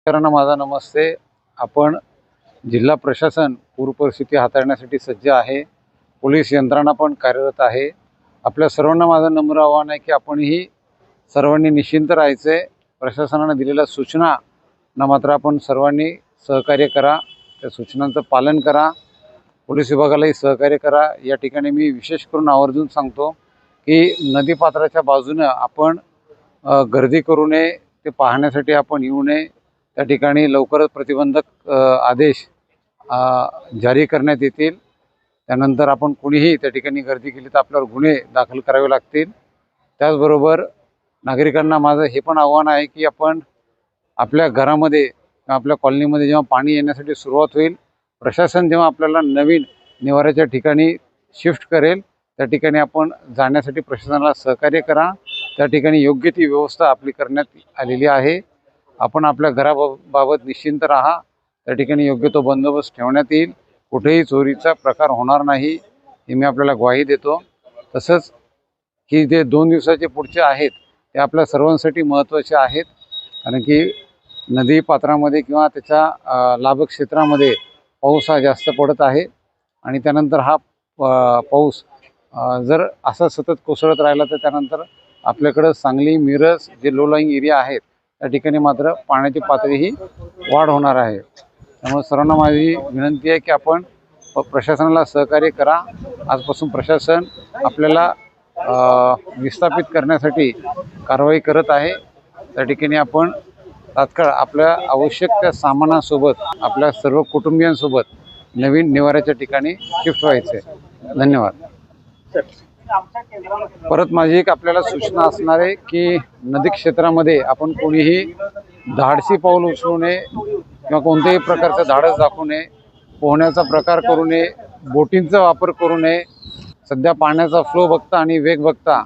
शेतकऱ्यांना माझा नमस्ते. आपण जिल्हा प्रशासन पूर परिस्थिती हाताळण्यासाठी सज्ज आहे. पोलीस यंत्रणा पण कार्यरत आहे. आपल्या सर्वांना माझं नम्र आव्हान आहे की आपणही सर्वांनी निश्चिंत राहायचं. आहे प्रशासनानं दिलेल्या सूचना ना मात्र आपण सर्वांनी सहकार्य करा. त्या सूचनांचं पालन करा. पोलीस विभागालाही सहकार्य करा. या ठिकाणी मी विशेष करून आवर्जून सांगतो की नदीपात्राच्या बाजूनं आपण गर्दी करू नये. ते पाहण्यासाठी आपण येऊ नये. त्या ठिकाणी लवकरच प्रतिबंधक आदेश जारी करण्यात येतील. त्यानंतर आपण कुणीही त्या ठिकाणी गर्दी केली तर आपल्यावर गुन्हे दाखल करावे लागतील. त्याचबरोबर नागरिकांना माझं हे पण आव्हान आहे की आपण आपल्या घरामध्ये किंवा आपल्या कॉलनीमध्ये जेव्हा पाणी येण्यासाठी सुरुवात होईल प्रशासन जेव्हा आपल्याला नवीन निवाऱ्याच्या ठिकाणी शिफ्ट करेल त्या ठिकाणी आपण जाण्यासाठी प्रशासनाला सहकार्य करा. त्या ठिकाणी योग्य ती व्यवस्था आपली करण्यात आलेली आहे. आपण आपल्या घराबाबत निश्चिंत राहा. त्या ठिकाणी योग्य तो बंदोबस्त ठेवण्यात येईल. कुठेही चोरीचा प्रकार होणार नाही ही मी आपल्याला ग्वाही देतो. तसंच की जे दोन दिवसाचे पुढचे आहेत ते आपल्या सर्वांसाठी महत्त्वाचे आहेत. कारण की नदी पात्रामध्ये किंवा त्याच्या लाभक्षेत्रामध्ये लाभक क्षेत्रामध्ये पाऊस हा जास्त पडत आहे. आणि त्यानंतर हा पाऊस जर असा सतत कोसळत राहिला तर त्यानंतर आपल्याकडं सांगली मिरज जे लोलाईंग एरिया आहेत त्या ठिकाणी मात्र पाण्याची पातळी ही वाढ होणार आहे. त्यामुळे सर्वांना माझी विनंती आहे की आपण प्रशासनाला सहकार्य करा. आजपासून प्रशासन आपल्याला विस्थापित करण्यासाठी कारवाई करत आहे. त्या ठिकाणी आपण तात्काळ आपल्या आवश्यक त्या सामानासोबत आपल्या सर्व कुटुंबियांसोबत नवीन निवाऱ्याच्या ठिकाणी शिफ्ट व्हायचे धन्यवाद. परत माझी एक आपल्याला सूचना असणार आहे की नदी क्षेत्रामध्ये आपण कोणीही धाडसी पाऊल उचलू नये किंवा कोणत्याही प्रकारचं धाडस दाखवू नये पोहण्याचा प्रकार करू नये बोटींचा वापर करू नये. सध्या पाण्याचा फ्लो बघता आणि वेग बघता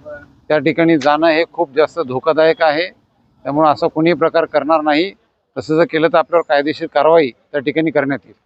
त्या ठिकाणी जाणं हे खूप जास्त धोकादायक आहे. त्यामुळं असं कोणीही प्रकार करणार नाही. तसं जर केलं तर आपल्यावर कायदेशीर कारवाई त्या ठिकाणी करण्यात येईल.